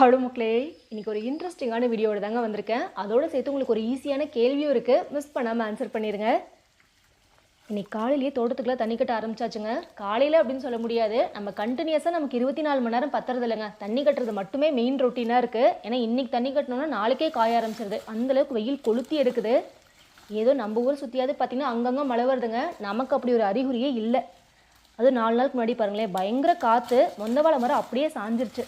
Hello மக்களே இன்றைக்கி ஒரு இன்ட்ரெஸ்டிங்கான வீடியோவோட தாங்க வந்திருக்கேன். அதோட சேர்த்து உங்களுக்கு ஒரு ஈஸியான கேள்வியும் இருக்குது மிஸ் பண்ணாமல் ஆன்சர் பண்ணிடுங்க இன்னைக்கு காலையிலேயே தோட்டத்துக்குலாம் தண்ணி கட்ட ஆரம்பிச்சாச்சுங்க. காலையில் அப்படின்னு சொல்ல முடியாது. நம்ம கண்டினியூஸாக நமக்கு இருபத்தி நாலு மணி நேரம் பத்துறது இல்லைங்க. தண்ணி கட்டுறது மட்டுமே மெயின் ரொட்டீனாக இருக்குது ஏன்னா இன்னைக்கு தண்ணி கட்டணும்னா நாளைக்கே காய ஆரம்பிச்சிருது. அந்தளவுக்கு வெயில் கொளுத்தி எடுக்குது. ஏதோ நம்ம ஊர் சுற்றியாவது பார்த்திங்கன்னா அங்கங்கே மழை வருதுங்க. நமக்கு அப்படி ஒரு அறிகுறியே இல்லை. அது நாலு நாளுக்கு முன்னாடி பாருங்களேன். பயங்கர காற்று மொந்தவாழை மரம் அப்படியே சாஞ்சிருச்சு.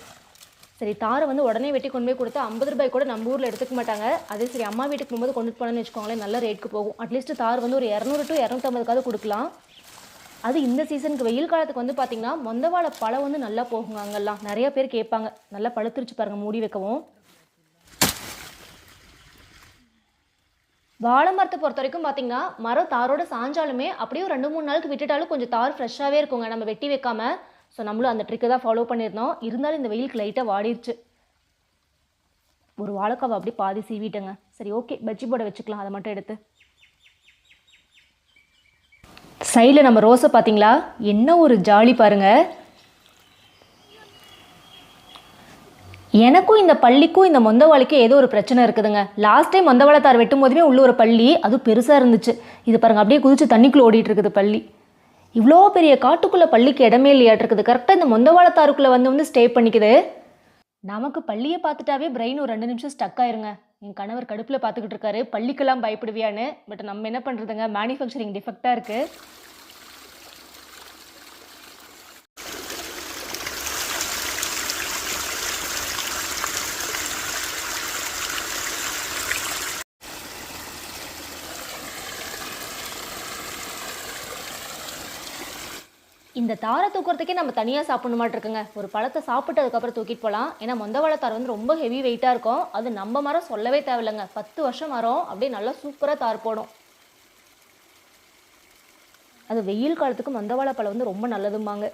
சரி தாரை வந்து உடனே வெட்டி கொண்டு போய் கொடுத்தா ஐம்பது ரூபாய் கூட நம்ம ஊரில் எடுத்துக்க மாட்டாங்க. அதே சரி அம்மா வீட்டுக்கு போகும்போது கொண்டு போனோம்னு வச்சுக்கோங்களேன் நல்ல ரேட்டுக்கு போகும். அட்லீஸ்ட் தார் வந்து ஒரு இரநூறு டு இரநூத்தம்பதுக்காவது கொடுக்கலாம். அது இந்த சீசனுக்கு வெயில் காலத்துக்கு வந்து பார்த்தீங்கன்னா மொந்தவாழை பழம் வந்து நல்லா போகுங்க அங்கெல்லாம். நிறைய பேர் கேட்பாங்க. நல்லா பழுத்துருச்சு பாருங்க மூடி வைக்கவும். வாழை மரத்தை பொறுத்த வரைக்கும் பார்த்தீங்கன்னா மரம் தாரோட சாஞ்சாலுமே அப்படியே ஒரு ரெண்டு மூணு நாளுக்கு விட்டுட்டாலும் கொஞ்சம் தார் ஃப்ரெஷ்ஷாகவே இருக்குங்க. நம்ம வெட்டி வைக்காமல் ஸோ நம்மளும் அந்த ட்ரிக்கை தான் ஃபாலோ பண்ணியிருந்தோம். இருந்தாலும் இந்த வெயிலுக்கு லைட்டாக வாடிடுச்சு ஒரு வாழைக்காவை அப்படியே பாதி சீவிட்டேங்க. சரி ஓகே பஜ்ஜி போட வச்சுக்கலாம். அதை மட்டும் எடுத்து. சைடில் நம்ம ரோஸை பார்த்தீங்களா? என்ன ஒரு ஜாலி பாருங்கள் எனக்கும் இந்த பள்ளிக்கும் இந்த மொந்தவாளிக்கும் ஏதோ ஒரு பிரச்சனை இருக்குதுங்க. லாஸ்ட் டைம் மொந்தவாளத்தார் வெட்டும் போதுமே உள்ள ஒரு பள்ளி அது பெருசாக இருந்துச்சு. இது பாருங்கள் அப்படியே குதிச்சு தண்ணிக்குள்ளே ஓடிட்டு இருக்குது பள்ளி. இவ்வளோ பெரிய காட்டுக்குள்ளே பள்ளிக்கு இடமே இல்லையாட்டுருக்குது. கரெக்டாக இந்த மொந்தவாளத்தாருக்குள்ளே வந்து வந்து ஸ்டே பண்ணிக்குது. நமக்கு பள்ளியை பார்த்துட்டாவே பிரெயின் ஒரு ரெண்டு நிமிஷம் ஸ்டக் ஆயிருங்க. என் கணவர் கடுப்பில் பார்த்துக்கிட்டு இருக்காரு. பள்ளிக்கெல்லாம் பயப்படுவியான்னு. பட் நம்ம என்ன பண்ணுறதுங்க மேனுஃபேக்சரிங் டிஃபெக்டாக இருக்குது இந்த தாரை தூக்குறதுக்கே நம்ம தனியாக சாப்பிடணும் மாட்டு இருக்குங்க. ஒரு பழத்தை சாப்பிட்டு அதுக்கப்புறம் தூக்கிட்டு போகலாம் ஏன்னா மொந்த தார் வந்து ரொம்ப ஹெவி வெயிட்டாக இருக்கும். அது நம்ம மரம் சொல்லவே தேவையில்லைங்க. பத்து வருஷம் மரம். அப்படியே நல்லா சூப்பராக தார் போடும். அது வெயில் காலத்துக்கு மொந்த வந்து ரொம்ப நல்லதும்பாங்க.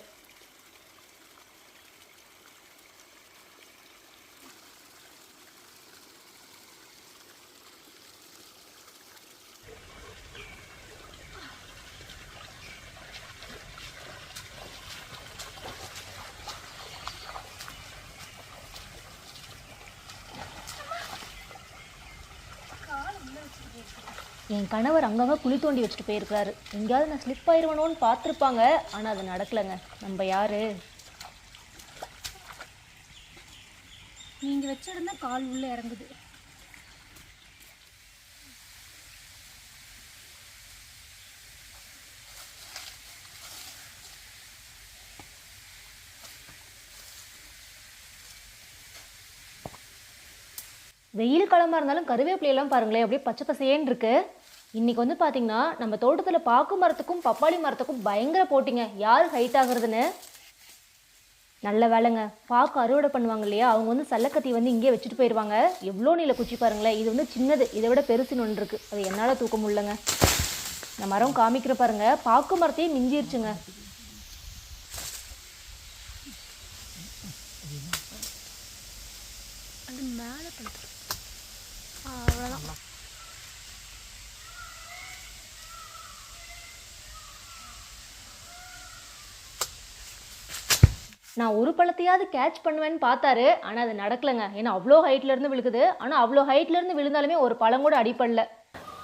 என் கணவர் அங்கங்கே குழி தோண்டி வச்சுட்டு போயிருக்கிறாரு. எங்கேயாவது நான் ஸ்லிப் ஆயிருவனோன்னு பார்த்துருப்பாங்க. ஆனால் அது நடக்கலைங்க. நம்ம யாரு? நீங்க வச்ச இடம் தான் கால் உள்ள இறங்குது. வெயில் காலமாக இருந்தாலும் கருவேப்பிலையெல்லாம் பாருங்களேன். அப்படியே பச்சை பசேன்னு இருக்கு. இன்றைக்கி வந்து பார்த்திங்கன்னா நம்ம தோட்டத்தில் பாக்கு மரத்துக்கும் பப்பாளி மரத்துக்கும் பயங்கர போட்டிங்க. யார் ஹைட் ஆகுறதுன்னு? நல்ல வேலைங்க. பாக்கு அறுவடை பண்ணுவாங்க இல்லையா? அவங்க வந்து சல்லக்கத்தி வந்து இங்கேயே வச்சுட்டு போயிடுவாங்க எவ்வளோ நீல குச்சி பாருங்களேன். இது வந்து சின்னது. இதை விட பெருசுன்னு ஒன்று இருக்குது அது என்னால் தூக்க முடியலங்க. இந்த மரம் காமிக்கிற பாருங்க. பாக்கு மரத்தையும் மிஞ்சிருச்சுங்க. அது மேலே அவ்வளோதான் நான் ஒரு பழத்தையாவது கேட்ச் பண்ணுவேன்னு பார்த்தாரு. ஆனால் அது நடக்கலைங்க. ஏன்னா அவ்வளோ ஹைட்லேருந்து விழுகுது. ஆனால் அவ்வளோ ஹைட்லேருந்து விழுந்தாலுமே ஒரு பழம் கூட அடிப்படல.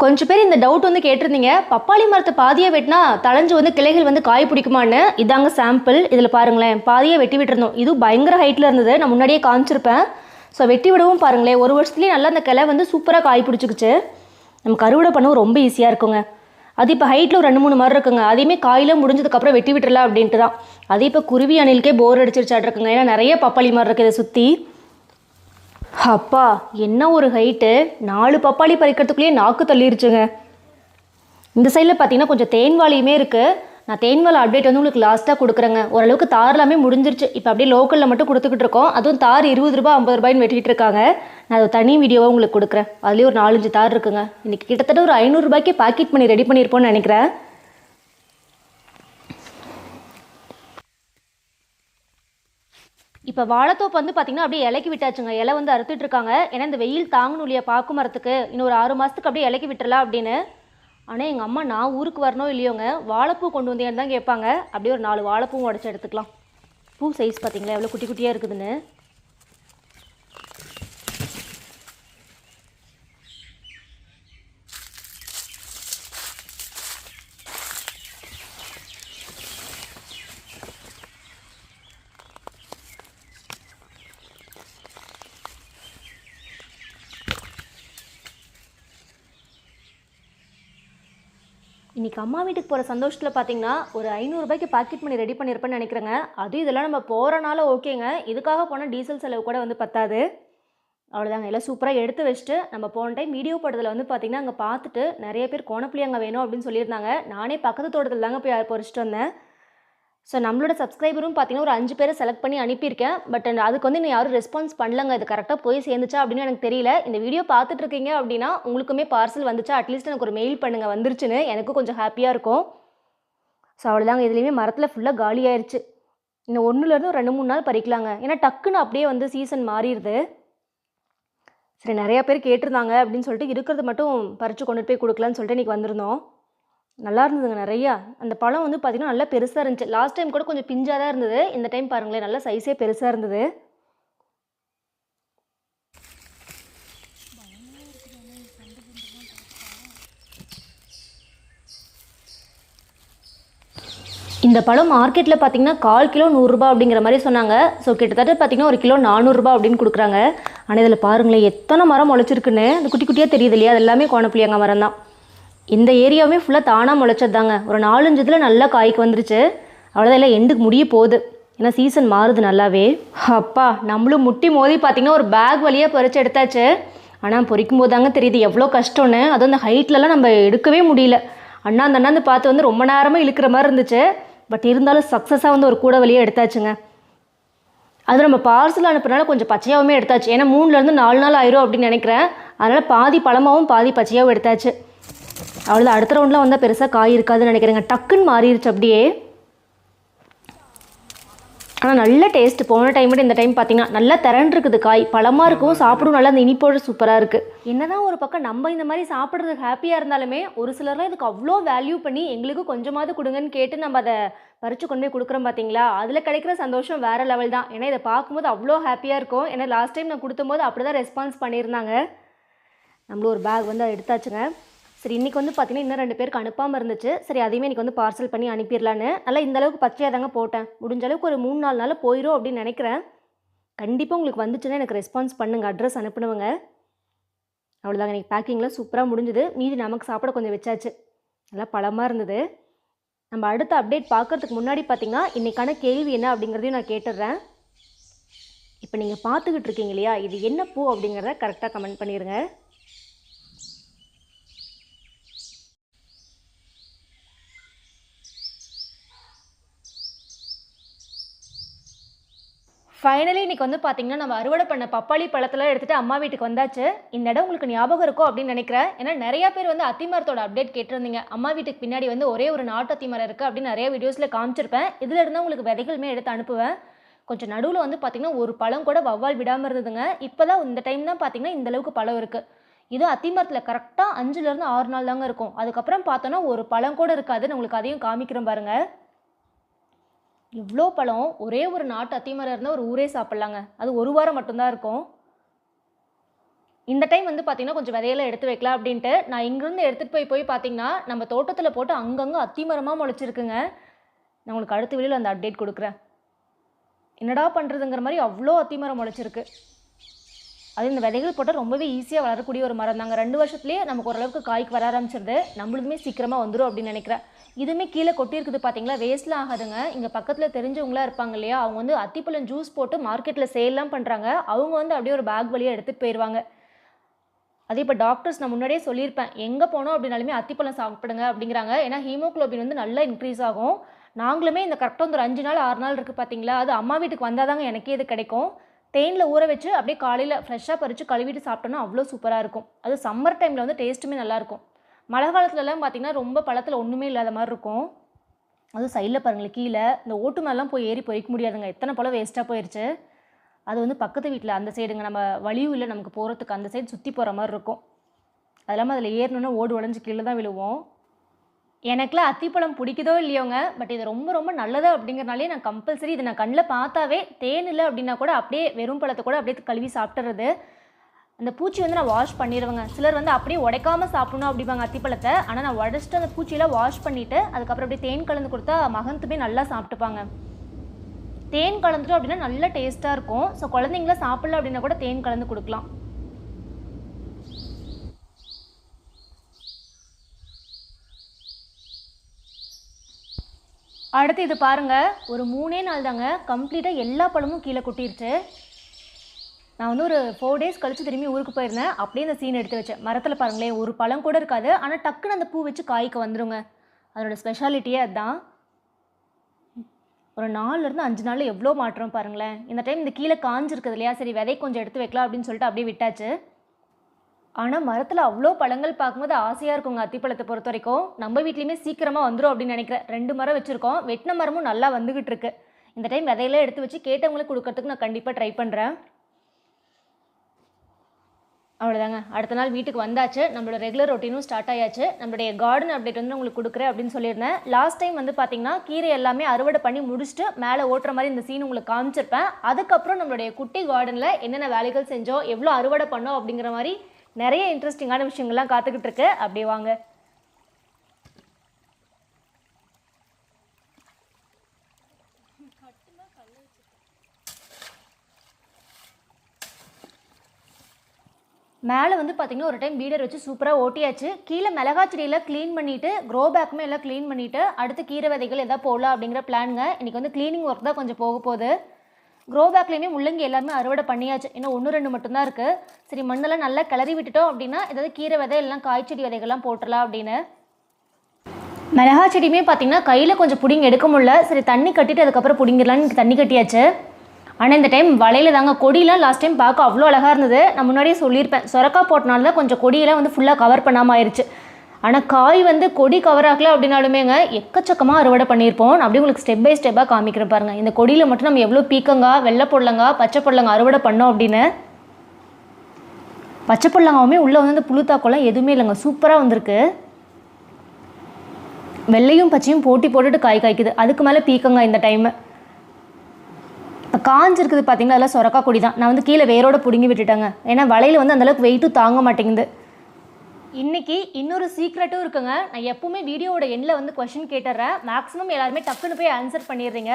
கொஞ்சம் பேர் இந்த டவுட் வந்து கேட்டிருந்தீங்க. பப்பாளி மரத்தை பாதியாக வெட்டினா தளைஞ்சு வந்து கிளைகள் வந்து காய் பிடிக்குமான்னு? இதாங்க சாம்பிள் இதில் பாருங்களேன். பாதியாக வெட்டி விட்டுருந்தோம். இது பயங்கர ஹைட்டில் இருந்தது. நான் முன்னாடியே காமிச்சிருப்பேன். ஸோ வெட்டி விடவும் பாருங்களேன். ஒரு வருஷத்துலேயே நல்லா அந்த கிளை வந்து சூப்பராக காய் பிடிச்சிக்கிச்சு. நமக்கு அறுவடை பண்ணவும் ரொம்ப ஈஸியாக இருக்குங்க. அது இப்போ ஹைட்டில் ஒரு ரெண்டு மூணு மரம் இருக்குங்க. அதையுமே காயில முடிஞ்சதுக்கப்புறம் வெட்டி விட்டுறலாம் அப்படின்ட்டு தான் அது இப்போ குருவி அணிலுக்கே போர் அடிச்சிருச்சாட்டு இருக்குங்க ஏன்னா நிறைய பப்பாளி மரம் இருக்குது இதை சுற்றி அப்பா என்ன ஒரு ஹைட்டு நாலு பப்பாளி பறிக்கிறதுக்குள்ளேயே நாக்கு தள்ளிருச்சுங்க. இந்த சைடில் பார்த்தீங்கன்னா கொஞ்சம் தேன்வாளியுமே இருக்குது நான் தேன்வாழை அப்டேட் வந்து உங்களுக்கு லாஸ்ட்டாக கொடுக்குறேங்க. ஓரளவுக்கு தார் எல்லாமே முடிஞ்சிருச்சு. இப்போ அப்படியே லோக்கலில் மட்டும் கொடுத்துக்கிட்டு இருக்கோம். அதுவும் தார் இருபது ரூபா ஐம்பது ரூபாய்னு வெட்டிட்டு இருக்காங்க. நான் அது தனி வீடியோவாக உங்களுக்கு கொடுக்குறேன். அதுலேயே ஒரு நாலஞ்சு தார் இருக்குங்க. இன்றைக்கி கிட்டத்தட்ட ஒரு ஐநூறுரூபாய்க்கு பேக்கெட் பண்ணி ரெடி பண்ணியிருப்போம்னு நினைக்கிறேன். இப்போ வாழைத்தோப்பு வந்து பார்த்தீங்கன்னா அப்படியே இலக்கி விட்டாச்சுங்க. இலை வந்து அறுத்துட்டு இருக்காங்க. ஏன்னா இந்த வெயில் தாங்கணும் இல்லையா பாக்கு மரத்துக்கு. இன்னும் ஒரு ஆறு மாதத்துக்கு அப்படியே இலக்கி விட்டுறலாம் அப்படின்னு. ஆனால் எங்கள் அம்மா நான் ஊருக்கு வரணும் இல்லையோங்க? வாழைப்பூ கொண்டு வந்தேன்னு தான் கேட்பாங்க. அப்படியே ஒரு நாலு வாழைப்பூவும் உடச்சி எடுத்துக்கலாம். பூ சைஸ் பார்த்தீங்களா? எவ்வளோ குட்டி குட்டியாக இருக்குதுன்னு. இன்னைக்கு அம்மா வீட்டுக்கு போகிற சந்தோஷத்தில் பார்த்தீங்கன்னா ஒரு ஐநூறுரூபாய்க்கு பாக்கெட் பண்ணி ரெடி பண்ணியிருப்பேன்னு நினைக்கிறேங்க. அதுவும் இதெல்லாம் நம்ம போகிறனால ஓகேங்க. இதுக்காக போனால் டீசல் செலவு கூட வந்து பத்தாது. அவ்வளோதாங்க எல்லாம் சூப்பராக எடுத்து வச்சுட்டு நம்ம போன டைம் வீடியோ படத்தில் வந்து பார்த்திங்கன்னா அங்கே பார்த்துட்டு நிறைய பேர் கோணப்புளி அங்கே வேணும் அப்படின்னு சொல்லியிருந்தாங்க. நானே பக்கத்து தோட்டத்தில் தாங்க போய் பொறிச்சிட்டு வந்தேன். ஸோ நம்மளோட சப்ஸ்கிரைபரும் பார்த்தீங்கன்னா ஒரு அஞ்சு பேரை செலக்ட் பண்ணி அனுப்பியிருக்கேன். பட் அதுக்கு வந்து இன்னும் யாரும் ரெஸ்பான்ஸ் பண்ணலங்க. இது கரெக்டாக போய் சேர்ந்துச்சா அப்படின்னு எனக்கு தெரியல. இந்த வீடியோ பார்த்துட்டு இருக்கீங்க அப்படின்னா உங்களுக்குமே பார்சல் வந்துச்சா? அட்லீஸ்ட் எனக்கு ஒரு மெயில் பண்ணுங்கள் வந்துருச்சுன்னு எனக்கும் கொஞ்சம் ஹாப்பியாக இருக்கும். ஸோ அவ்வளோதாங்க இதுலேயுமே மரத்தில் ஃபுல்லாக காலி ஆயிடுச்சு இன்னும் ஒன்றுலேருந்து ஒரு ரெண்டு மூணு நாள் பறிக்கலாங்க. ஏன்னா டக்குன்னு அப்படியே வந்து சீசன் மாறிடுது. சரி நிறையா பேர் கேட்டிருந்தாங்க அப்படின்னு சொல்லிட்டு இருக்கிறது மட்டும் பறித்து கொண்டுட்டு போய் கொடுக்கலான்னு சொல்லிட்டு இன்றைக்கி வந்திருந்தோம். நல்லா இருந்ததுங்க நிறையா. அந்த பழம் வந்து பார்த்திங்கன்னா நல்லா பெருசாக இருந்துச்சு. லாஸ்ட் டைம் கூட கொஞ்சம் பிஞ்சாக தான் இருந்தது. இந்த டைம் பாருங்களேன் நல்லா சைஸே பெருசாக இருந்தது. இந்த பழம் மார்க்கெட்டில் பார்த்தீங்கன்னா கால் கிலோ நூறுரூபா அப்படிங்கிற மாதிரி சொன்னாங்க. ஸோ கிட்டத்தட்ட பார்த்தீங்கன்னா ஒரு கிலோ நானூறுரூபா அப்படின்னு கொடுக்குறாங்க. ஆனால் இதில் பாருங்களேன் எத்தனை மரம் முளைச்சிருக்குன்னு. அந்த குட்டி குட்டியாக தெரியுது இல்லையா? அது எல்லாமே கோணப்புளியங்க மரம் தான். இந்த ஏரியாவுமே ஃபுல்லாக தானாக முளைச்சது தாங்க ஒரு நாலஞ்சு இதில் நல்லா காய்க்கு வந்துருச்சு. அவ்வளோதான் எல்லாம் எண்டுக்கு முடிய போகுது. ஏன்னா சீசன் மாறுது நல்லாவே. அப்பா நம்மளும் முட்டி மோதி பார்த்தீங்கன்னா ஒரு பேக் வழியாக பறித்து எடுத்தாச்சு. ஆனால் பொறிக்கும் போது தாங்க தெரியுது எவ்வளோ கஷ்டம்னு. அதுவும் அந்த ஹைட்லலாம் நம்ம எடுக்கவே முடியல. அண்ணாந்து அண்ணாந்து பார்த்து வந்து ரொம்ப நேரமாக இழுக்கிற மாதிரி இருந்துச்சு. பட் இருந்தாலும் சக்ஸஸாக வந்து ஒரு கூட வழியாக எடுத்தாச்சுங்க. அது நம்ம பார்சல் அனுப்புறனால கொஞ்சம் பச்சையாகவுமே எடுத்தாச்சு. ஏன்னா மூணுலேருந்து நாலு நாள் ஆயிரும் அப்படின்னு நினைக்கிறேன். அதனால் பாதி பழமாகவும் பாதி பச்சையாகவும் எடுத்தாச்சு. அவ்வளோதான் அடுத்த ரவுண்டில் வந்தால் பெருசாக காய் இருக்காதுன்னு நினைக்கிறேங்க. டக்குன்னு மாறிடுச்சு அப்படியே. ஆனால் நல்ல டேஸ்ட் போன டைம் விட இந்த டைம் பார்த்தீங்கன்னா நல்லா திரண்டுருக்குது காய். பழமாக இருக்கும் சாப்பிடும் நல்லா அந்த இனிப்போடு சூப்பராக இருக்குது என்னதான் ஒரு பக்கம் நம்ம இந்த மாதிரி சாப்பிட்றதுக்கு ஹாப்பியாக இருந்தாலுமே ஒரு சிலர்லாம் இதுக்கு அவ்வளோ வேல்யூ பண்ணி எங்களுக்கு கொஞ்சமாவது கொடுங்கன்னு கேட்டு நம்ம அதை பறித்து கொண்டு போய் கொடுக்குறோம் பார்த்தீங்களா அதில் கிடைக்கிற சந்தோஷம் வேறு லெவல் தான். ஏன்னா இதை பார்க்கும்போது அவ்வளோ ஹாப்பியாக இருக்கும். ஏன்னா லாஸ்ட் டைம் நான் கொடுத்தம்போது அப்படி தான் ரெஸ்பான்ஸ் பண்ணியிருந்தாங்க. நம்மளும் ஒரு பேக் வந்து அதை எடுத்தாச்சுங்க. சரி இன்றைக்கி வந்து பார்த்தீங்கன்னா இன்னும் ரெண்டு பேருக்கு அனுப்பாமல் இருந்துச்சு. சரி அதையுமே இன்றைக்கி வந்து பார்சல் பண்ணி அனுப்பிடலான்னு. நல்லா இந்த அளவுக்கு பச்சையாக தாங்க போட்டேன். முடிஞ்ச அளவுக்கு ஒரு மூணு நாலு நாள் போயிடும் அப்படின்னு நினைக்கிறேன். கண்டிப்பாக உங்களுக்கு வந்துச்சுன்னா எனக்கு ரெஸ்பான்ஸ் பண்ணுங்கள் அட்ரஸ் அனுப்புனவங்க. அவ்வளோதாங்க இன்றைக்கி பேக்கிங்லாம் சூப்பராக முடிஞ்சுது. மீதி நமக்கு சாப்பிட கொஞ்சம் வச்சாச்சு. நல்லா பழமாக இருந்தது. நம்ம அடுத்த அப்டேட் பார்க்கறதுக்கு முன்னாடி பார்த்தீங்கன்னா இன்றைக்கான கேள்வி என்ன அப்படிங்கிறதையும் நான் கேட்டுடுறேன். இப்போ நீங்கள் பார்த்துக்கிட்டு இருக்கீங்க இல்லையா? இது என்ன பூ அப்படிங்கிறத கரெக்டாக கமெண்ட் பண்ணிடுங்க. ஃபைனலி இன்னைக்கு வந்து பார்த்தீங்கன்னா நம்ம அறுவடை பண்ண பப்பாளி பழத்தெல்லாம் எடுத்துகிட்டு அம்மா வீட்டுக்கு வந்தாச்சு. இந்த இடம் உங்களுக்கு ஞாபகம் இருக்கும் அப்படின்னு நினைக்கிறேன். ஏன்னா நிறைய பேர் வந்து அத்திமரத்தோட அப்டேட் கேட்டிருந்தீங்க. அம்மா வீட்டுக்கு பின்னாடி வந்து ஒரே ஒரு நாட்டு அத்திமரம் இருக்குது அப்படின்னு நிறைய வீடியோஸில் காமிச்சிருப்பேன். இதில் இருந்தால் உங்களுக்கு விதைகளுமே எடுத்து அனுப்புவேன். கொஞ்சம் நடுவில் வந்து பார்த்தீங்கன்னா ஒரு பழம் கூட வவ்வால் விடாமல் இருந்ததுங்க. இப்போ தான் இந்த டைம் தான் பார்த்தீங்கன்னா இந்த அளவுக்கு பழம் இருக்குது இது அத்திமரத்தில் கரெக்டாக அஞ்சுலேருந்து ஆறு நாள் தாங்க இருக்கும். அதுக்கப்புறம் பார்த்தோன்னா ஒரு பழம் கூட இருக்காது நான் உங்களுக்கு அதையும் காமிக்கிறேன் பாருங்கள் இவ்வளோ பழம் ஒரே ஒரு நாட்டு அத்திமரம் இருந்தால் ஒரு ஊரே சாப்பிட்லாங்க. அது ஒரு வாரம் மட்டும்தான் இருக்கும். இந்த டைம் வந்து பார்த்திங்கன்னா கொஞ்சம் விதையெல்லாம் எடுத்து வைக்கலாம் அப்படின்ட்டு நான் இங்கேருந்து எடுத்துகிட்டு போய் போய் பார்த்தீங்கன்னா நம்ம தோட்டத்தில் போட்டு அங்கங்கே அத்திமரமாக முளைச்சிருக்குங்க. நான் உங்களுக்கு அடுத்த வீடியோவில் அந்த அப்டேட் கொடுக்குறேன். என்னடா பண்ணுறதுங்கிற மாதிரி அவ்வளோ அத்திமரம் முளைச்சிருக்கு. அது இந்த விதைகள் போட்டால் ரொம்பவே ஈஸியாக வளரக்கூடிய ஒரு மரம் தாங்க ரெண்டு வருஷத்துலேயே நமக்கு ஓரளவுக்கு காய்க்கு வர ஆரம்பிச்சிருது. நம்மளுதுமே சீக்கிரமாக வந்துடும் அப்படின்னு நினைக்கிறேன். இதுவுமே கீழே கொட்டியிருக்குது பார்த்தீங்களா வேஸ்ட்லாம் ஆகாதுங்க. இங்கே பக்கத்தில் தெரிஞ்சவங்களாம் இருப்பாங்க இல்லையா? அவங்க வந்து அத்திப்பழம் ஜூஸ் போட்டு மார்க்கெட்டில் சேல்லாம் பண்ணுறாங்க அவங்க வந்து அப்படியே ஒரு பேக் வழியாக எடுத்துகிட்டு போயிடுவாங்க அதே இப்போ டாக்டர்ஸ் நான் முன்னாடியே சொல்லியிருப்பேன். எங்கே போனோம் அப்படின்னாலுமே அத்திப்பழம் சாப்பிடுங்க அப்படிங்கிறாங்க. ஏன்னா ஹீமோக்ளோபின் வந்து நல்லா இன்க்ரீஸ் ஆகும். நாங்களுமே இந்த கரெக்டாக வந்து ஒரு அஞ்சு நாள் ஆறு நாள் இருக்குது பார்த்தீங்களா அது அம்மா வீட்டுக்கு வந்தால் தாங்க எனக்கே இது கிடைக்கும். தேனில் ஊற வச்சு அப்படியே காலையில் ஃப்ரெஷ்ஷாக பறித்து கழுவிட்டு சாப்பிட்டோன்னா அவ்வளோ சூப்பராக இருக்கும். அது சம்மர் டைமில் வந்து டேஸ்ட்டுமே நல்லாயிருக்கும் மழை காலத்துலலாம் பார்த்திங்கன்னா ரொம்ப பழத்தில் ஒன்றுமே இல்லாத மாதிரி இருக்கும். அதுவும் சைடில் பாருங்களேன் கீழே இந்த ஓட்டு மேலாம் போய் ஏறி போய்க்க முடியாதுங்க. எத்தனை பழம் வேஸ்ட்டாக போயிடுச்சு அது வந்து பக்கத்து வீட்டில் அந்த சைடுங்க நம்ம வழியும் இல்லை நமக்கு போகிறதுக்கு அந்த சைடு சுற்றி போகிற மாதிரி இருக்கும். அது இல்லாமல் அதில் ஏறணுன்னா ஓடு உடஞ்சி கீழே தான் விழுவோம். எனக்குலாம் அத்திப்பழம் பிடிக்குதோ இல்லையோங்க பட் இது ரொம்ப ரொம்ப நல்லது அப்படிங்கிறனாலே நான் கம்பல்சரி இதை நான் கண்ணில் பார்த்தாவே தேன் இல்லை அப்படின்னா கூட அப்படியே வெறும் பழத்தை கூட அப்படியே கழுவி சாப்பிட்றது அந்த பூச்சி வந்து நான் வாஷ் பண்ணிடுவேங்க சிலர் வந்து அப்படியே உடைக்காம சாப்பிடணும் அப்படிப்பாங்க அத்திப்பழத்தை. ஆனால் நான் உடச்சிட்டு அந்த பூச்சியெல்லாம் வாஷ் பண்ணிவிட்டு அதுக்கப்புறம் அப்படியே தேன் கலந்து கொடுத்தா மகந்துமே நல்லா சாப்பிட்டுப்பாங்க. தேன் கலந்துட்டோம் அப்படின்னா நல்ல டேஸ்ட்டாக இருக்கும். ஸோ குழந்தைங்கள சாப்பிடல அப்படின்னா கூட தேன் கலந்து கொடுக்கலாம். அடுத்து இது பாருங்க. ஒரு மூணே நாள் தாங்க கம்ப்ளீட்டாக எல்லா பழமும் கீழே கொட்டிருச்சு. நான் வந்து ஒரு ஃபோர் டேஸ் கழிச்சு திரும்பி ஊருக்கு போயிருந்தேன். அப்படியே இந்த சீன் எடுத்து வச்சேன். மரத்தில் பாருங்களேன் ஒரு பழம் கூட இருக்காது. ஆனால் டக்குன்னு அந்த பூ வச்சு காய்க்கு வந்துடுங்க அதோட ஸ்பெஷாலிட்டியே அதுதான் ஒரு நாலுலேருந்து அஞ்சு நாள் எவ்வளோ மாற்றம் பாருங்களேன். இந்த டைம் இந்த கீழே காஞ்சிருக்குது இல்லையா? சரி விதை கொஞ்சம் எடுத்து வைக்கலாம் அப்படின்னு சொல்லிட்டு அப்படியே விட்டாச்சு. ஆனால் மரத்தில் அவ்வளோ பழங்கள் பார்க்கும்போது ஆசையாக இருக்குங்க அத்திப்பழத்தை பொறுத்த வரைக்கும். நம்ம வீட்லேயுமே சீக்கிரமாக வந்துடும் அப்படின்னு நினைக்கிறேன். ரெண்டு மரம் வச்சுருக்கோம். வெட்டின மரமும் நல்லா வந்துகிட்டு இருக்கு. இந்த டைம் விதையெல்லாம் எடுத்து வச்சு கேட்டவங்களுக்கு கொடுக்கறதுக்கு நான் கண்டிப்பாக ட்ரை பண்ணுறேன் அவ்வளோதாங்க அடுத்த நாள் வீட்டுக்கு வந்தாச்சு. நம்மளோட ரெகுலர் ரொட்டீனும் ஸ்டார்ட் ஆயாச்சு. நம்மளுடைய கார்டன் அப்டேட் வந்து உங்களுக்கு கொடுக்குறேன் அப்படின்னு சொல்லியிருந்தேன். லாஸ்ட் டைம் வந்து பார்த்தீங்கன்னா கீரை எல்லாமே அறுவடை பண்ணி முடிச்சுட்டு மேலே ஓட்டுற மாதிரி இந்த சீன் உங்களுக்கு காமிச்சிருப்பேன். அதுக்கப்புறம் நம்மளுடைய குட்டி கார்டனில் என்னென்ன வேலைகள் செஞ்சோம் எவ்வளோ அறுவடை பண்ணோம் அப்படிங்கிற மாதிரி நிறைய இன்ட்ரெஸ்டிங்கான விஷயங்கள்லாம் காத்துக்கிட்டு இருக்கு. அப்படியே வாங்க. மேலே வந்து பார்த்தீங்கன்னா ஒரு டைம் பீடர் வச்சு சூப்பராக ஓட்டியாச்சு. கீழே மிளகா செடியெல்லாம் க்ளீன் பண்ணிவிட்டு க்ரோ பேக்குமே எல்லாம் க்ளீன் பண்ணிவிட்டு அடுத்து கீரை விதைகள் எதாவது போடலாம் அப்படிங்கிற பிளானுங்க இன்றைக்கி வந்து க்ளீனிங் ஒர்க் தான் கொஞ்சம் போக போகுது. க்ரோ பேக்லேயுமே முள்ளங்கி எல்லாமே அறுவடை பண்ணியாச்சு. இன்னும் ஒன்று ரெண்டு மட்டும்தான் இருக்குது சரி மண்ணெல்லாம் நல்லா கிளறி விட்டுட்டோம் அப்படின்னா ஏதாவது கீரை விதை எல்லாம் காய்ச்செடி விதைகள்லாம் போட்டுடலாம் அப்படின்னு. மிளகா செடியுமே பார்த்தீங்கன்னா கையில் கொஞ்சம் பிடிங்க எடுக்க முடியல. சரி தண்ணி கட்டிட்டு அதுக்கப்புறம் பிடிங்கிடலான்னு தண்ணி கட்டியாச்சு. ஆனால் இந்த டைம் வலையில் தாங்க கொடியெலாம் லாஸ்ட் டைம் பார்க்க அவ்வளோ அழகாக இருந்தது. நான் முன்னாடியே சொல்லியிருப்பேன் சொரக்கா போட்டனால தான் கொஞ்சம் கொடியெல்லாம் வந்து ஃபுல்லாக கவர் பண்ணாமல் ஆயிடுச்சு ஆனால் காய் வந்து கொடி கவர் ஆகல அப்படின்னாலுமேங்க எக்கச்சக்கமாக அறுவடை பண்ணியிருப்போம். நான் அப்படியே உங்களுக்கு ஸ்டெப் பை ஸ்டெப்பாக காமிக்கிறேன் பாருங்கள் இந்த கொடியில் மட்டும் நம்ம எவ்வளோ பீக்கங்கா வெள்ளை பொடலங்கா பச்சை பொடலங்க அறுவடை பண்ணோம் அப்படின்னு பச்சை பொடலங்காவுமே உள்ளே வந்து இந்த புழுத்தாக்கோலாம் எதுவுமே இல்லைங்க. சூப்பராக வந்திருக்கு. வெள்ளையும் பச்சையும் போட்டி போட்டுட்டு காய் காய்க்குது. அதுக்கு மேலே பீக்கங்க இந்த டைமு காஞ்சிருக்குது பார்த்தீங்கன்னா அதெல்லாம் சொரக்கா கொடி தான். நான் வந்து கீழே வேரோட பிடுங்கி விட்டுட்டேங்க. ஏன்னா வலையில் வந்து அந்தளவுக்கு வெயிட்டும் தாங்க மாட்டேங்குது. இன்னைக்கு இன்னொரு சீக்ரெட்டும் இருக்குங்க. நான் எப்பவுமே வீடியோவோட எண்ணில் வந்து கொஷின் கேட்டுறேன். மேக்ஸிமம் எல்லாருமே டக்குன்னு போய் ஆன்சர் பண்ணிடுறீங்க.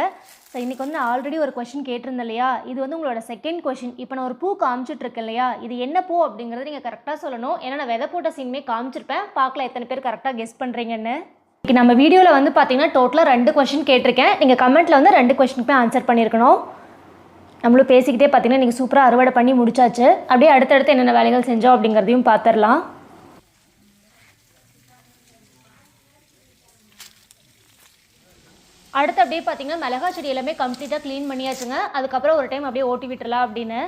ஸோ இன்றைக்கி வந்து நான் ஆல்ரெடி ஒரு கொஷின் கேட்டிருந்தேன் இல்லையா? இது வந்து உங்களோட செகண்ட் கொஷின் இப்போ நான் ஒரு பூ காமிச்சிட்ருக்கேன் இல்லையா? இது என்ன பூ அப்படிங்கிறத நீங்கள் கரெக்டாக சொல்லணும். ஏன்னா நான் விதை போட்ட சீனுமே காமிச்சிருப்பேன். பார்க்கல எத்தனை பேர் கரெக்டாக கெஸ் பண்ணுறீங்கன்னு இன்னைக்கு நம்ம வீடியோவில் வந்து பார்த்தீங்கன்னா டோட்டலாக ரெண்டு கொஷின் கேட்டிருக்கேன். நீங்கள் கமெண்ட்டில் வந்து ரெண்டு கொஷினுக்குமே ஆன்சர் பண்ணியிருக்கணும். நம்மளும் பேசிக்கிட்டே பார்த்தீங்கன்னா நீங்கள் சூப்பராக அறுவடை பண்ணி முடிச்சாச்சு. அப்படியே அடுத்தடுத்து என்னென்ன வேலைகள் செஞ்சோம் அப்படிங்கிறதையும் பார்த்துடலாம். அடுத்து அப்படியே பார்த்தீங்கன்னா மிளகா செடி எல்லாமே கம்ப்ளீட்டாக க்ளீன் பண்ணியாச்சுங்க. அதுக்கப்புறம் ஒரு டைம் அப்படியே ஓட்டி விட்டுறலாம் அப்படின்னு.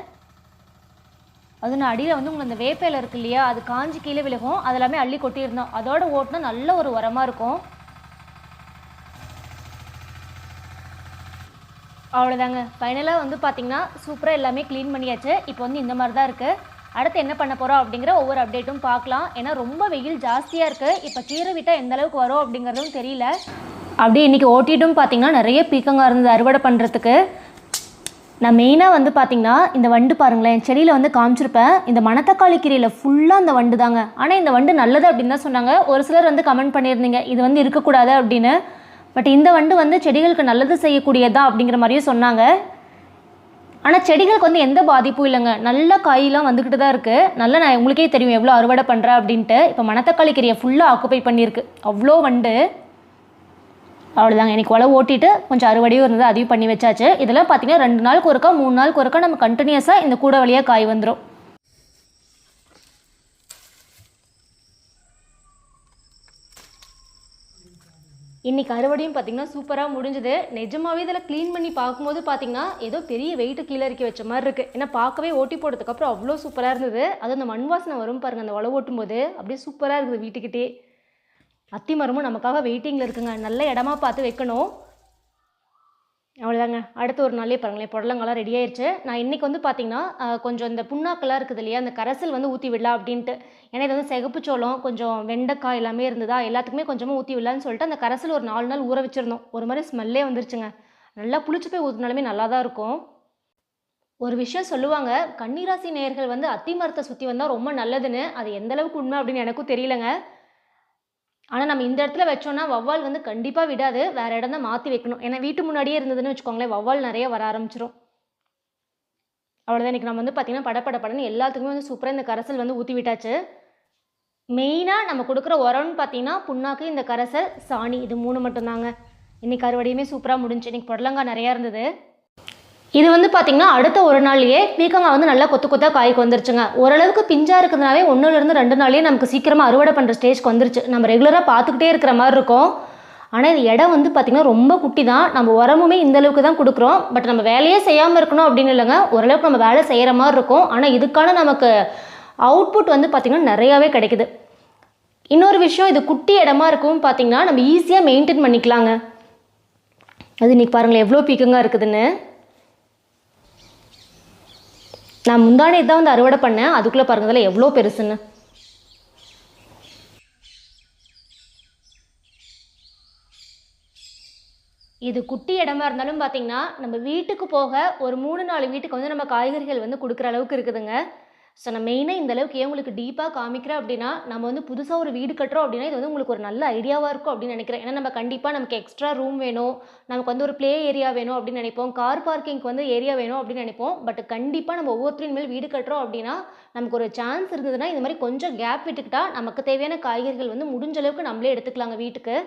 அது நான் அடியில் வந்து உங்களுக்கு அந்த வேப்பையில் இருக்கு இல்லையா அது காஞ்சி கீழே விழுகும். அதெல்லாமே அள்ளி கொட்டியிருந்தோம் அதோட ஓட்டினா நல்ல ஒரு உரமாக இருக்கும். அவ்வளோதாங்க ஃபைனலாக வந்து பார்த்தீங்கன்னா சூப்பராக எல்லாமே க்ளீன் பண்ணியாச்சு. இப்போ வந்து இந்த மாதிரி தான் இருக்குது அடுத்து என்ன பண்ண போகிறோம் அப்படிங்கிற ஒவ்வொரு அப்டேட்டும் பார்க்கலாம். ஏன்னா ரொம்ப வெயில் ஜாஸ்தியாக இருக்குது இப்போ கீரை விட்டால் எந்த அளவுக்கு வரும் அப்படிங்கிறதும் தெரியல. அப்படியே இன்றைக்கி ஓட்டிட்டும் பார்த்தீங்கன்னா நிறைய பீக்கங்காக இருந்தது அறுவடை பண்ணுறதுக்கு நான் மெயினாக வந்து பார்த்திங்கன்னா இந்த வண்டு பாருங்களேன். செடியில் வந்து காமிச்சிருப்பேன். இந்த மணத்தக்காளி கீரையில் ஃபுல்லாக அந்த வண்டு தாங்க ஆனால் இந்த வண்டு நல்லது அப்படின்னு தான் சொன்னாங்க. ஒரு சிலர் வந்து கமெண்ட் பண்ணியிருந்தீங்க. இது வந்து இருக்கக்கூடாது அப்படின்னு. பட் இந்த வண்டு வந்து செடிகளுக்கு நல்லது செய்யக்கூடியதா அப்படிங்கிற மாதிரியும் சொன்னாங்க. ஆனால் செடிகளுக்கு வந்து எந்த பாதிப்பும் இல்லைங்க. நல்ல காயெலாம் வந்துக்கிட்டு தான் இருக்குது நல்லா நான் உங்களுக்கே தெரியும் எவ்வளோ அறுவடை பண்ணுறேன் அப்படின்ட்டு. இப்போ மணத்தக்காளி கீரையை ஃபுல்லாக ஆக்குப்பை பண்ணியிருக்கு. அவ்வளோ வண்டு. அவ்வளோதாங்க. எனக்கு உழவு ஓட்டிட்டு கொஞ்சம் அறுவடையும் இருந்தது அதையும் பண்ணி வச்சாச்சு. இதெல்லாம் பார்த்தீங்கன்னா ரெண்டு நாளுக்கு ஒருக்கா மூணு நாளுக்கு ஒருக்கா நம்ம கண்டினியூஸாக இந்த கூட வழியாக காய் வந்துடும் இன்னைக்கு அறுவடையும் பார்த்தீங்கன்னா சூப்பராக முடிஞ்சுது. நிஜமாவே இதில் க்ளீன் பண்ணி பார்க்கும்போது பார்த்தீங்கன்னா ஏதோ பெரிய வெயிட்டு கீழே இறக்கி வச்ச மாதிரி இருக்குது ஏன்னா பார்க்கவே ஓட்டி போட்டதுக்கப்புறம் அவ்வளோ சூப்பராக இருந்தது. அது அந்த மண் வாசனை வரும் பாருங்கள் அந்த உழவு ஓட்டும் போது அப்படியே சூப்பராக இருக்குது வீட்டுக்கிட்டே. அத்தி மரமும் நமக்காக வெயிட்டிங்கில் இருக்குங்க. நல்ல இடமா பார்த்து வைக்கணும். அவ்வளோதாங்க அடுத்த ஒரு நாளே பாருங்களேன் புடலங்கெல்லாம் ரெடி ஆயிடுச்சு நான் இன்றைக்கி வந்து பார்த்தீங்கன்னா கொஞ்சம் இந்த புண்ணாக்கெல்லாம் இருக்குது இல்லையா அந்த கரைசல் வந்து ஊற்றி விடலாம் அப்படின்ட்டு. ஏன்னா இது வந்து சிகப்பு சோளம் கொஞ்சம் வெண்டைக்காய் எல்லாமே இருந்ததா எல்லாத்துக்குமே கொஞ்சமாக ஊற்றி விடலான்னு சொல்லிட்டு அந்த கரைசல் ஒரு நாலு நாள் ஊற வச்சுருந்தோம். ஒரு மாதிரி ஸ்மெல்லே வந்துருச்சுங்க. நல்லா புளிச்சு போய் ஊற்றினாலுமே நல்லா தான் இருக்கும். ஒரு விஷயம் சொல்லுவாங்க கன்னிராசி நேயர்கள் வந்து அத்தி மரத்தை சுற்றி வந்தால் ரொம்ப நல்லதுன்னு. அது எந்த அளவுக்கு உண்மை அப்படின்னு எனக்கும் தெரியலங்க. ஆனால் நம்ம இந்த இடத்துல வச்சோன்னா வவ்வால் வந்து கண்டிப்பாக விடாது. வேறு இடம் தான் மாற்றி வைக்கணும். ஏன்னா வீட்டு முன்னாடியே இருந்ததுன்னு வச்சுக்கோங்களேன் வவ்வால் நிறைய வர ஆரம்பிச்சிடும் அவ்வளோதான் இன்றைக்கி நம்ம வந்து பார்த்திங்கன்னா படப்பட படன்னு எல்லாத்துக்குமே வந்து சூப்பராக இந்த கரைசல் வந்து ஊற்றி விட்டாச்சு. மெயினாக நம்ம கொடுக்குற உரம்னு பார்த்தீங்கன்னா புண்ணாக்கு இந்த கரைசல் சாணி இது மூணு மட்டும்தாங்க. இன்றைக்கி அறுவடையுமே சூப்பராக முடிஞ்சு. இன்றைக்கி புடலங்காய் நிறையா இருந்தது. இது வந்து பார்த்திங்கன்னா அடுத்த ஒரு நாள்லேயே பீக்கங்காய் வந்து நல்லா கொத்து கொத்தாக காய்க்கு வந்துருச்சுங்க. ஓரளவுக்கு பிஞ்சாக இருக்கிறதுனாலே ஒன்றுலேருந்து ரெண்டு நாள்லேயே நமக்கு சீக்கிரமாக அறுவடை பண்ணுற ஸ்டேஜ்க்கு வந்துருச்சு. நம்ம ரெகுலராக பார்த்துக்கிட்டே இருக்கிற மாதிரி இருக்கும். ஆனால் இது இடம் வந்து பார்த்திங்கன்னா ரொம்ப குட்டி தான் நம்ம உரமுமே இந்த அளவுக்கு தான் கொடுக்குறோம். பட் நம்ம வேலையே செய்யாமல் இருக்கணும் அப்படின்னு இல்லைங்க. ஓரளவுக்கு நம்ம வேலை செய்கிற மாதிரி இருக்கும். ஆனால் இதுக்கான நமக்கு அவுட்புட் வந்து பார்த்திங்கன்னா நிறையாவே கிடைக்குது. இன்னொரு விஷயம் இது குட்டி இடமா இருக்கும் பார்த்தீங்கன்னா நம்ம ஈஸியாக மெயின்டைன் பண்ணிக்கலாங்க. அது இன்னைக்கு பாருங்களேன் எவ்வளோ பீக்கங்காக இருக்குதுன்னு. நான் முந்தானே தான் வந்து அறுவடை பண்ணேன். அதுக்குள்ளே பாருங்கள் அதில் எவ்வளோ பெருசுன்னு. இது குட்டி இடமா இருந்தாலும் பார்த்தீங்கன்னா நம்ம வீட்டுக்கு போக ஒரு மூணு நாலு வீட்டுக்கு வந்து நம்ம காய்கறிகள் வந்து கொடுக்குற அளவுக்கு இருக்குதுங்க. ஸோ நான் மெயினாக இந்த அளவுக்கு ஏன் உங்களுக்கு டீப்பாக காமிக்கிறேன் அப்படின்னா நம்ம வந்து புதுசாக ஒரு வீடு கட்டுறோம் அப்படின்னா இது வந்து உங்களுக்கு ஒரு நல்ல ஐடியாவாக இருக்கும் அப்படின்னு நினைக்கிறேன். ஏன்னா நம்ம கண்டிப்பாக நமக்கு எக்ஸ்ட்ரா ரூம் வேணும். நமக்கு வந்து ஒரு ப்ளே ஏரியா வேணும் அப்படின்னு நினைப்போம். கார் பார்க்கிங்க்கு வந்து ஏரியா வேணும் அப்படின்னு நினைப்போம். பட் கண்டிப்பாக நம்ம ஒவ்வொருத்தரின் மேல் வீடு கட்டுறோம் அப்படின்னா நமக்கு ஒரு சான்ஸ் இருந்ததுன்னா இந்த மாதிரி கொஞ்சம் கேப் விட்டுக்கிட்டா நமக்கு தேவையான காய்கறிகள் வந்து முடிஞ்ச அளவுக்கு நம்மளே எடுத்துக்கலாங்க வீட்டுக்கு.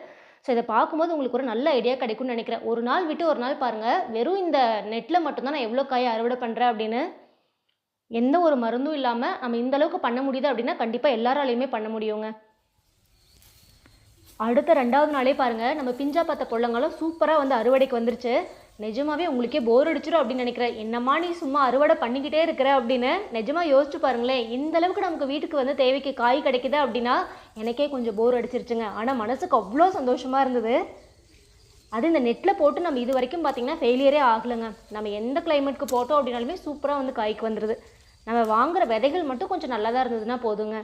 ஸோ இதை பார்க்கும்போது உங்களுக்கு ஒரு நல்ல ஐடியா கிடைக்கும்னு நினைக்கிறேன். ஒரு நாள் விட்டு ஒரு நாள் பாருங்கள் வெறும் இந்த நெட்டில் மட்டும்தான் நான் எவ்வளோ காய் அறுவடை பண்ணுறேன் அப்படின்னு எந்த ஒரு மருந்தும் இல்லாமல் நம்ம இந்த அளவுக்கு பண்ண முடியுது அப்படின்னா கண்டிப்பாக எல்லாராலையுமே பண்ண முடியுங்க. அடுத்த ரெண்டாவது நாளே பாருங்கள் நம்ம பிஞ்சா பார்த்த பொள்ளங்களும் சூப்பராக வந்து அறுவடைக்கு வந்துருச்சு. நிஜமாவே உங்களுக்கே போர் அடிச்சிடும் அப்படின்னு நினைக்கிறேன். என்னம்மா நீ சும்மா அறுவடை பண்ணிக்கிட்டே இருக்கிற அப்படின்னு நிஜமா யோசிச்சு பாருங்களேன். இந்த அளவுக்கு நமக்கு வீட்டுக்கு வந்து தேவைக்கு காய் கிடைக்குது அப்படின்னா எனக்கே கொஞ்சம் போர் அடிச்சிருச்சுங்க. ஆனால் மனசுக்கு அவ்வளோ சந்தோஷமா இருந்தது. அது இந்த நெட்டில் போட்டு நம்ம இது வரைக்கும் பார்த்தீங்கன்னா ஃபெயிலியரே ஆகலைங்க. நம்ம எந்த கிளைமேட்டுக்கு போட்டோம் அப்படின்னாலுமே சூப்பராக வந்து காய்க்கு வந்துடுது நம்ம வாங்குற விதைகள் மட்டும் கொஞ்சம் நல்லா தான் இருந்ததுன்னா போதுங்க.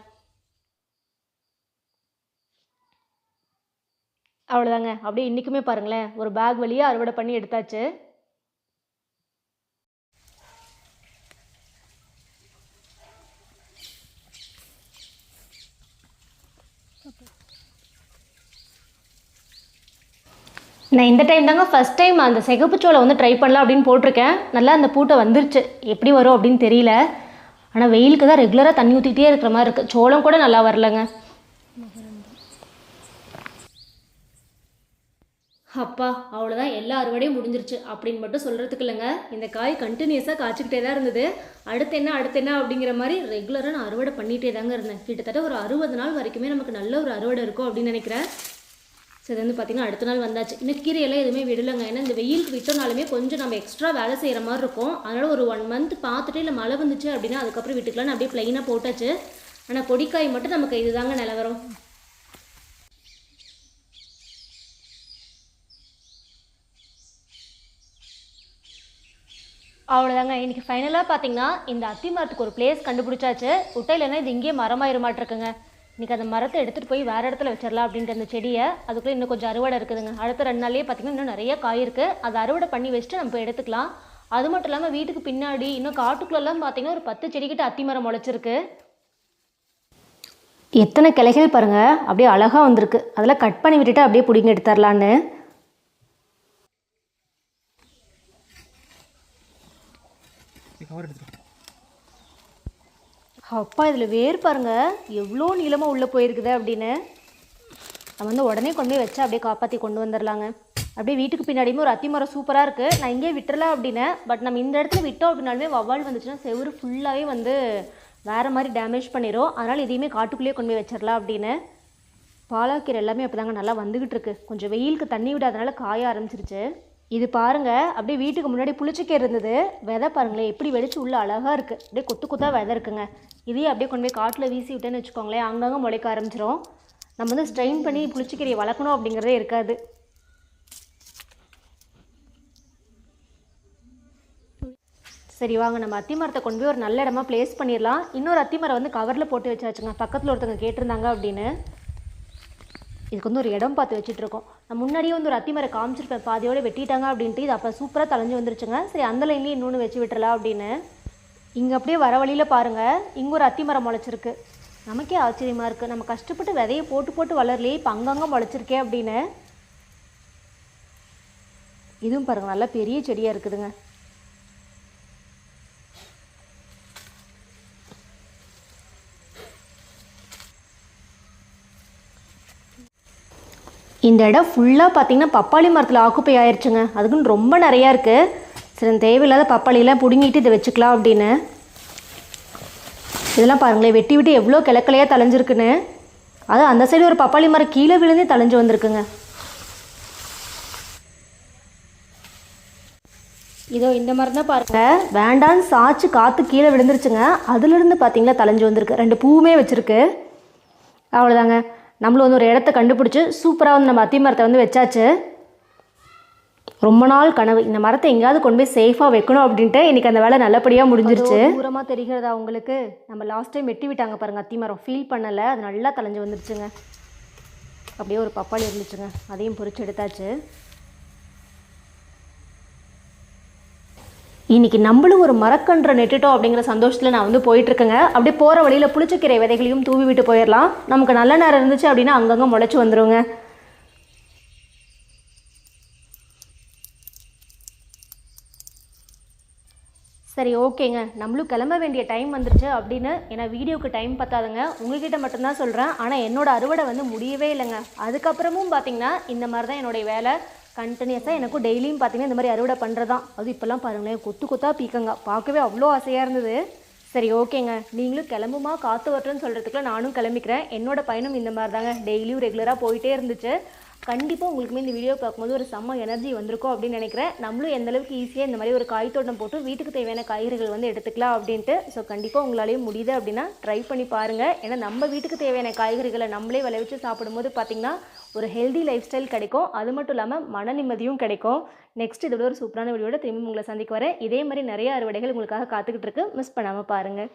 அவ்வளோதாங்க அப்படியே இன்றைக்குமே பாருங்களேன். ஒரு பேக் வழியாக அறுவடை பண்ணி எடுத்தாச்சு. நான் இந்த டைம் தாங்க ஃபஸ்ட் டைம் அந்த சிகப்பு சோளை வந்து ட்ரை பண்ணலாம் அப்படின்னு போட்டிருக்கேன். நல்லா அந்த பூட்டை வந்துருச்சு. எப்படி வரும் அப்படின்னு தெரியல. ஆனால் வெயிலுக்கு தான் ரெகுலராக தண்ணி ஊற்றிக்கிட்டே இருக்கிற மாதிரி இருக்குது சோளம் கூட நல்லா வரலங்க. அப்பா அவ்வளோதான் எல்லா அறுவடையும் முடிஞ்சிருச்சு. அப்படின்னு மட்டும் சொல்கிறதுக்கு இல்லைங்க. இந்த காய் கண்டினியூஸாக காய்ச்சிக்கிட்டே தான் இருந்தது. அடுத்து என்ன அடுத்து என்ன அப்படிங்கிற மாதிரி ரெகுலராக நான் அறுவடை பண்ணிகிட்டே தாங்க இருந்தேன். கிட்டத்தட்ட ஒரு அறுபது நாள் வரைக்குமே நமக்கு நல்ல ஒரு அறுவடை இருக்கும் அப்படின்னு நினைக்கிறேன். ஸோ இது வந்து பார்த்திங்கன்னா அடுத்த நாள் வந்தாச்சு. இன்னும் கீரையெல்லாம் எதுவுமே விடலைங்க. ஏன்னா இந்த வெயிலுக்கு விட்டோனாலுமே கொஞ்சம் நம்ம எக்ஸ்ட்ரா வேலை செய்கிற மாதிரி இருக்கும். அதனால் ஒரு ஒன் மந்த் பார்த்துட்டு இல்லை மழை வந்துச்சு அப்படின்னா அதுக்கப்புறம் விட்டுக்கலாம்னு அப்படியே ப்ளைனாக போட்டாச்சு. ஆனால் பொடிக்காய் மட்டும் நமக்கு இதுதாங்க நிலவரம். அவ்வளோதாங்க இன்றைக்கி ஃபைனலாக பார்த்தீங்கன்னா இந்த அத்தி மரத்துக்கு ஒரு பிளேஸ் கண்டுபிடிச்சாச்சு. உட்டையிலனா இது இங்கேயே மரமாயிருமாட்டிருக்குங்க இன்னைக்கு அந்த மரத்தை எடுத்துகிட்டு போய் வேறு இடத்துல வச்சிடலாம் அப்படின்ட்டு அந்த செடியை அதுக்குள்ளே இன்னும் கொஞ்சம் அறுவடை இருக்குதுங்க. அடுத்த ரெண்டு நாள்லேயே பார்த்தீங்கன்னா இன்னும் நிறைய காய் இருக்குது அதை அறுவடை பண்ணி வச்சுட்டு நம்ம எடுத்துக்கலாம். அது மட்டும் இல்லாமல் வீட்டுக்கு பின்னாடி இன்னும் காட்டுக்குள்ளெல்லாம் பார்த்தீங்கன்னா ஒரு பத்து செடிக்கிட்ட அத்தி மரம் முளைச்சிருக்கு. எத்தனை கிளைகள் பாருங்கள் அப்படியே அழகாக வந்திருக்கு. அதெல்லாம் கட் பண்ணி விட்டுட்டு அப்படியே பிடிங்க எடுத்துடலான்னு கவர் எடுத்துரு அப்பா இதில் வேர் பாருங்க. எவ்வளோ நீளமாக உள்ளே போயிருக்குது அப்படின்னு. நம்ம வந்து உடனே கொண்டு போய் வச்சா அப்படியே காப்பாற்றி கொண்டு வந்துடலாங்க அப்படியே வீட்டுக்கு பின்னாடியுமே ஒரு அத்திமரம் சூப்பராக இருக்குது நான் இங்கேயே விட்டுறலாம் அப்படின்னு. பட் நம்ம இந்த இடத்துல விட்டோம் அப்படின்னாலுமே வவ்வால் வந்துச்சுன்னா செவுரு ஃபுல்லாகவே வந்து வேறு மாதிரி டேமேஜ் பண்ணிடும் அதனால் இதையுமே காட்டுக்குள்ளேயே கொண்டு போய் வச்சிடலாம் அப்படின்னு. பாலாக்கீரை எல்லாமே அப்போதாங்க நல்லா வந்துக்கிட்டு இருக்கு. கொஞ்சம் வெயிலுக்கு தண்ணி விடாதனால காய ஆரம்பிச்சிருச்சு. இது பாருங்க அப்படியே வீட்டுக்கு முன்னாடி புளிச்சிக்கீரை இருந்தது. விதை பாருங்களேன் எப்படி வெடிச்சு உள்ள அழகாக இருக்குது அப்படியே கொத்து கொத்தா விதை இருக்குங்க. இதையே அப்படியே கொண்டு போய் காட்டில் வீசி விட்டேன்னு வச்சுக்கோங்களேன் அங்கங்கே முளைக்க ஆரம்பிச்சிரும். நம்ம வந்து ஸ்ட்ரெயின் பண்ணி புளிச்சிக்கீரையை வளர்க்கணும் அப்படிங்கிறதே இருக்காது. சரி வாங்க நம்ம அத்தி மரத்தை கொண்டு போய் ஒரு நல்ல இடமா பிளேஸ் பண்ணிடலாம். இன்னொரு அத்தி மரம் வந்து கவரில் போட்டு வச்சாச்சுங்க. பக்கத்தில் ஒருத்தவங்க கேட்டிருந்தாங்க அப்படின்னு. இதுக்கு வந்து ஒரு இடம் பார்த்து வச்சுட்டு இருக்கோம் நான் முன்னாடியே வந்து ஒரு அத்திமரம் காமிச்சிருப்பேன். பாதியோட வெட்டிட்டாங்க அப்படின்ட்டு இது அப்போ சூப்பராக தலைஞ்சு வந்துருச்சுங்க. சரி அந்த லைன்லேயே இன்னொன்று வச்சு விட்டுறலாம் அப்படின்னு. இங்கே அப்படியே வர வழியில் பாருங்கள் இங்கே ஒரு அத்திமரம் முளைச்சிருக்கு. நமக்கே ஆச்சரியமாக இருக்குது நம்ம கஷ்டப்பட்டு விதையை போட்டு போட்டு வளரலையே இப்போ அங்கங்கே முளைச்சிருக்கே அப்படின்னு. இதுவும் பாருங்கள் நல்லா பெரிய செடியாக இருக்குதுங்க. இந்த இடம் ஃபுல்லாக பார்த்தீங்கன்னா பப்பாளி மரத்தில் ஆக்குப்பை ஆயிடுச்சுங்க அதுக்குன்னு ரொம்ப நிறையா இருக்குது சரி தேவையில்லாத பப்பாளியெல்லாம் பிடுங்கிட்டு இதை வச்சுக்கலாம் அப்படின்னு. இதெல்லாம் பாருங்களேன் வெட்டி விட்டு எவ்வளோ கிழக்கலையாக தலைஞ்சிருக்குன்னு அது அந்த சைடு ஒரு பப்பாளி மரம் கீழே விழுந்தே தலைஞ்சு வந்திருக்குங்க. இதோ இந்த மரம் தான் பாருங்க. வேண்டான்னு சாய்ச்சி காற்று கீழே விழுந்துருச்சுங்க. அதுலேருந்து பார்த்தீங்களா தலைஞ்சு வந்திருக்கு. ரெண்டு பூவுமே வச்சுருக்கு. அவ்வளோதாங்க நம்மளும் வந்து ஒரு இடத்த கண்டுபிடிச்சி சூப்பராக வந்து நம்ம அத்தி மரத்தை வந்து வச்சாச்சு. ரொம்ப நாள் கனவு. இந்த மரத்தை எங்கேயாவது கொண்டு போய் சேஃபாக வைக்கணும் அப்படின்ட்டு இன்னைக்கு அந்த வேலை நல்லபடியாக முடிஞ்சிருச்சு. தூரமாக தெரிகிறதா உங்களுக்கு? நம்ம லாஸ்ட் டைம் வெட்டி விட்டாங்க பாருங்கள் அத்தி மரம். ஃபீல் பண்ணலை. அது நல்லா தலைஞ்சு வந்துருச்சுங்க. அப்படியே ஒரு பப்பாளி இருந்துச்சுங்க. அதையும் பொறிச்சு எடுத்தாச்சு. இன்னைக்கு நம்மளும் ஒரு மரக்கன்றை நெட்டுட்டோம் அப்படிங்கிற சந்தோஷத்தில் நான் வந்து போயிட்டுருக்கேங்க. அப்படியே போகிற வழியில் புளிச்சக்கீரை விதைகளையும் தூவி விட்டு போயிடலாம். நமக்கு நல்ல நேரம் இருந்துச்சு அப்படின்னா அங்கங்கே முளைச்சி வந்துடுங்க சரி ஓகேங்க. நம்மளும் கிளம்ப வேண்டிய டைம் வந்துருச்சு அப்படின்னு ஏன்னா வீடியோக்கு டைம் பத்தாதுங்க. உங்ககிட்ட மட்டும்தான் சொல்கிறேன் ஆனால் என்னோடய அறுவடை வந்து முடியவே இல்லைங்க. அதுக்கப்புறமும் பார்த்திங்கன்னா இந்த மாதிரி தான் என்னுடைய வேலை. கண்டினியூஸாக எனக்கும் டெய்லியும் பார்த்தீங்கன்னா இந்த மாதிரி அறுவடை பண்ணுறதான் அது இப்போல்லாம் பாருங்களேன் கொத்து கொத்தாக பீக்கங்க. பார்க்கவே அவ்வளோ ஆசையாக இருந்தது. சரி ஓகேங்க. நீங்களும் கிளம்புமா காற்று வரட்டுன்னு சொல்கிறதுக்குள்ள நானும் கிளம்பிக்கிறேன். என்னோடய பயணம் இந்த மாதிரி தாங்க டெய்லியும் ரெகுலராக போயிட்டே இருந்துச்சு. கண்டிப்பாக உங்களுக்குமே இந்த வீடியோ பார்க்கும்போது ஒரு செம்ம எனர்ஜி வந்திருக்கும் அப்படின்னு நினைக்கிறேன். நம்மளும் எந்த அளவுக்கு ஈஸியாக இந்த மாதிரி ஒரு காய் தோட்டம் போட்டு வீட்டுக்கு தேவையான காய்கறிகள் வந்து எடுத்துக்கலாம் அப்படின்ட்டு. ஸோ கண்டிப்பாக உங்களாலேயும் முடியுது அப்படின்னா ட்ரை பண்ணி பாருங்கள் ஏன்னா நம்ம வீட்டுக்கு தேவையான காய்கறிகளை நம்மளே விளைவிச்சு சாப்பிடும்போது பார்த்திங்கன்னா ஒரு ஹெல்தி லைஃப் ஸ்டைல் கிடைக்கும். அது மட்டும் இல்லாமல் மன நிம்மதியும் கிடைக்கும். நெக்ஸ்ட் இதோட ஒரு சூப்பரான வீடியோட திரும்பி உங்களை சந்திக்க வரேன். இதே மாதிரி நிறைய அறுவடைகள் உங்களுக்காக காத்துக்கிட்டு இருக்கு. மிஸ் பண்ணாமல் பாருங்கள்